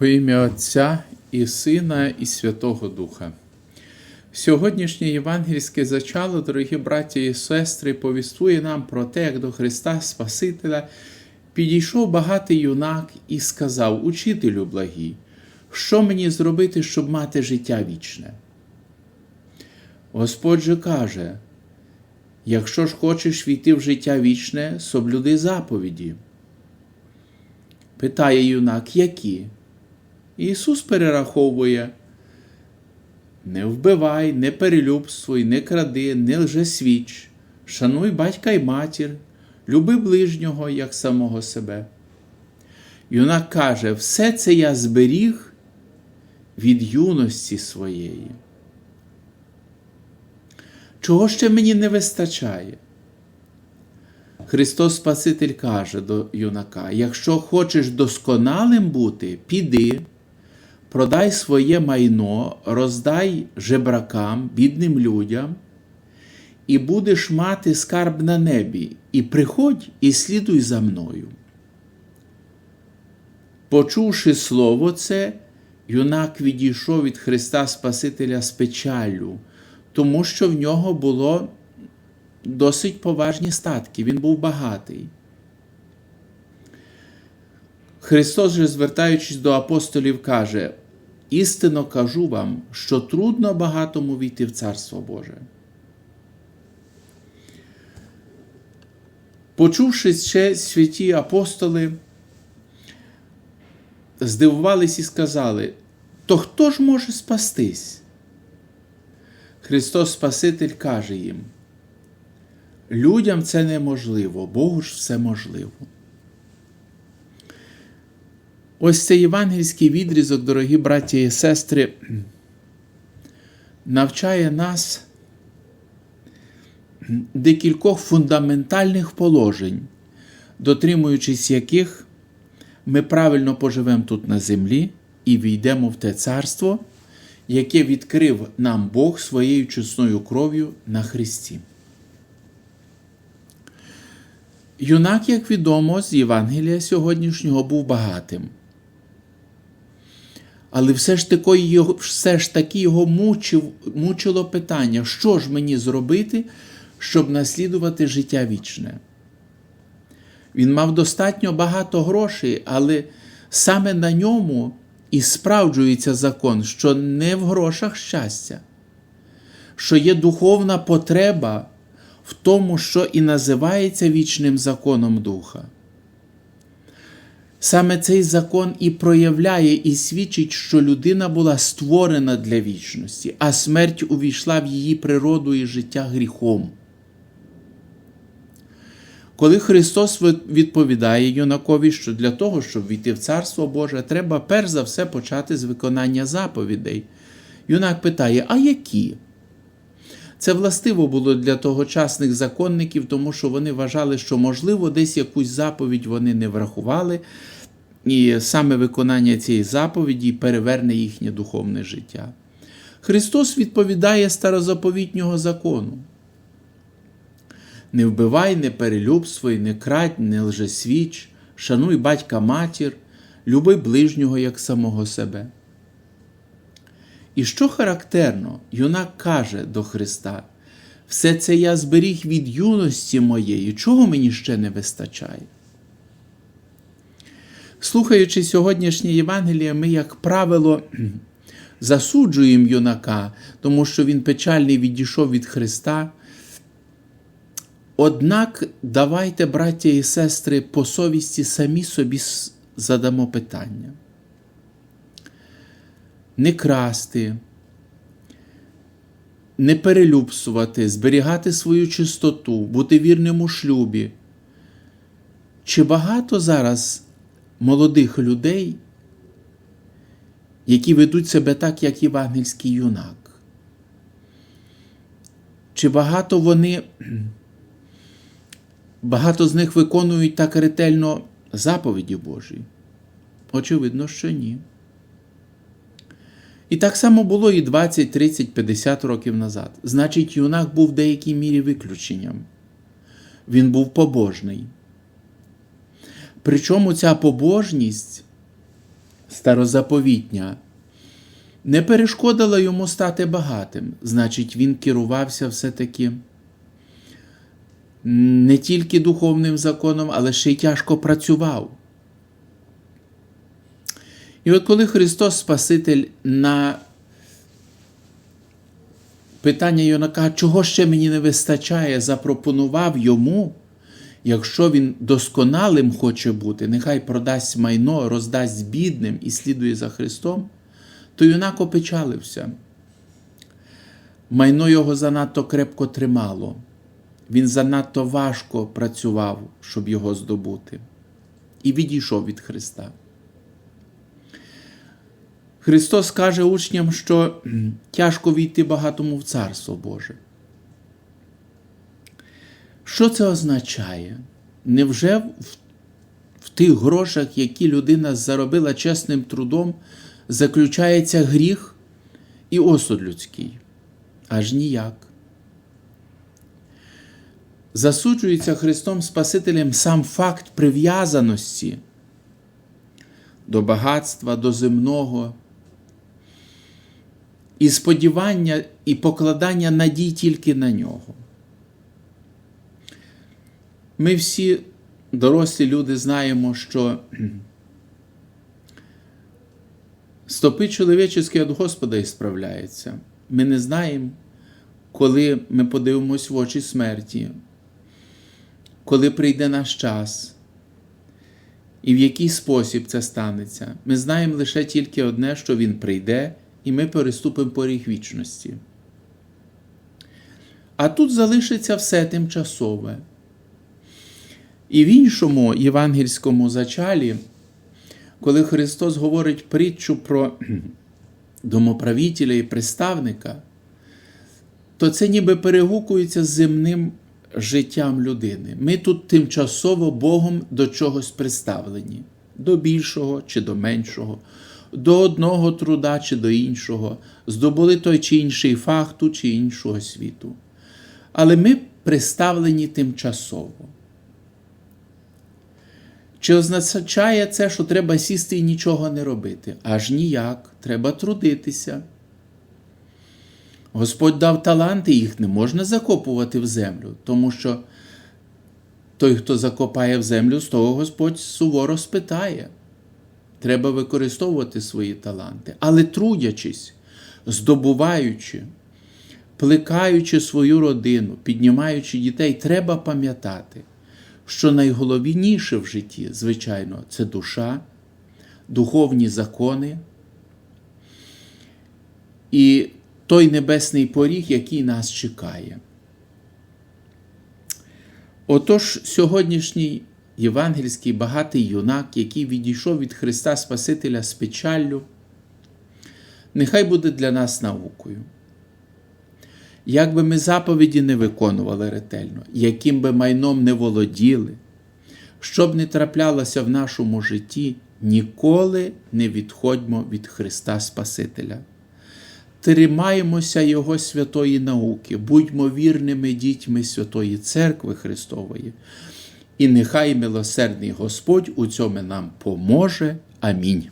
Во ім'я Отця і Сина, і Святого Духа. Сьогоднішнє євангельське зачало, дорогі браті і сестри, повістує нам про те, як до Христа Спасителя підійшов багатий юнак і сказав: Учителю благий, що мені зробити, щоб мати життя вічне? Господь же каже: якщо ж хочеш війти в життя вічне, соблюди заповіді. Питає юнак, які? Ісус перераховує: не вбивай, не перелюбствуй, не кради, не лжесвіч, шануй батька й матір, люби ближнього, як самого себе. Юнак каже: все це я зберіг від юності своєї. Чого ще мені не вистачає? Христос Спаситель каже до юнака: якщо хочеш досконалим бути, піди, продай своє майно, роздай жебракам, бідним людям, і будеш мати скарб на небі, і приходь і слідуй за мною. Почувши слово це, юнак відійшов від Христа Спасителя з печаллю, тому що в нього було досить поважні статки, він був багатий. Христос же, звертаючись до апостолів, каже: істинно кажу вам, що трудно багатому війти в Царство Боже. Почувши ще святі апостоли, здивувались і сказали, то хто ж може спастись? Христос Спаситель каже їм, людям це неможливо, Богу ж все можливо. Ось цей євангельський відрізок, дорогі браті і сестри, навчає нас декількох фундаментальних положень, дотримуючись яких ми правильно поживемо тут на землі і війдемо в те царство, яке відкрив нам Бог своєю чесною кров'ю на Христі. Юнак, як відомо, з Євангелія сьогоднішнього був багатим. Але все ж таки його, все ж таки його мучив, мучило питання, що ж мені зробити, щоб наслідувати життя вічне. Він мав достатньо багато грошей, але саме на ньому і справджується закон, що не в грошах щастя, що є духовна потреба в тому, що і називається вічним законом Духа. Саме цей закон і проявляє і свідчить, що людина була створена для вічності, а смерть увійшла в її природу і життя гріхом. Коли Христос відповідає юнакові, що для того, щоб війти в Царство Боже, треба перш за все почати з виконання заповідей. Юнак питає: а які? Це властиво було для тогочасних законників, тому що вони вважали, що, можливо, десь якусь заповідь вони не врахували, і саме виконання цієї заповіді переверне їхнє духовне життя. Христос відповідає старозаповітнього закону. Не вбивай, не перелюбствуй, не крадь, не лжесвіч, шануй батька матір, люби ближнього як самого себе. І що характерно, юнак каже до Христа: все це я зберіг від юності моєї, чого мені ще не вистачає? Слухаючи сьогоднішнє Євангеліє, ми, як правило, засуджуємо юнака, тому що він печальний відійшов від Христа. Однак давайте, браття і сестри, по совісті самі собі задамо питання. Не красти, не перелюбсувати, зберігати свою чистоту, бути вірним у шлюбі. Чи багато зараз молодих людей, які ведуть себе так, як євангельський юнак? Чи багато вони Багато з них виконують так ретельно заповіді Божі? Очевидно, що ні. І так само було і 20, 30, 50 років назад. Значить, юнак був в деякій мірі виключенням. Він був побожний. Причому ця побожність старозаповітня, не перешкодила йому стати багатим. Значить, він керувався все-таки не тільки духовним законом, але ще й тяжко працював. І от коли Христос Спаситель на питання юнака, чого ще мені не вистачає, запропонував йому, якщо він досконалим хоче бути, нехай продасть майно, роздасть бідним і слідує за Христом, то юнак опечалився. Майно його занадто крепко тримало. Він занадто важко працював, щоб його здобути, і відійшов від Христа. Христос каже учням, що тяжко війти багатому в Царство Боже. Що це означає? Невже в, в тих грошах, які людина заробила чесним трудом, заключається гріх і осуд людський? Аж ніяк. Засуджується Христом Спасителем сам факт прив'язаності до багатства, до земного, і сподівання і покладання надій тільки на нього. Ми всі, дорослі люди, знаємо, що стопи чоловічі від Господа і справляються. Ми не знаємо, коли ми подивимось в очі смерті, коли прийде наш час, і в який спосіб це станеться. Ми знаємо лише тільки одне, що Він прийде, і ми переступимо поріг вічності. А тут залишиться все тимчасове. І в іншому євангельському зачалі, коли Христос говорить притчу про домоправителя і приставника, то це ніби перегукується з земним життям людини. Ми тут тимчасово Богом до чогось приставлені, до більшого чи до меншого, до одного труда чи до іншого, здобули той чи інший фах ту чи іншого світу. Але ми приставлені тимчасово. Чи означає це, що треба сісти і нічого не робити? Аж ніяк, треба трудитися. Господь дав таланти, їх не можна закопувати в землю, тому що той, хто закопає в землю, з того Господь суворо спитає. Треба використовувати свої таланти, але трудячись, здобуваючи, плекаючи свою родину, піднімаючи дітей, треба пам'ятати, що найголовніше в житті, звичайно, це душа, духовні закони і той небесний поріг, який нас чекає. Отож, сьогоднішній євангельський багатий юнак, який відійшов від Христа Спасителя з печаллю, нехай буде для нас наукою. Як би ми заповіді не виконували ретельно, яким би майном не володіли, що б не траплялося в нашому житті, ніколи не відходьмо від Христа Спасителя. Тримаємося Його святої науки, будьмо вірними дітьми Святої Церкви Христової, і нехай милосердний Господь у цьому нам поможе. Амінь.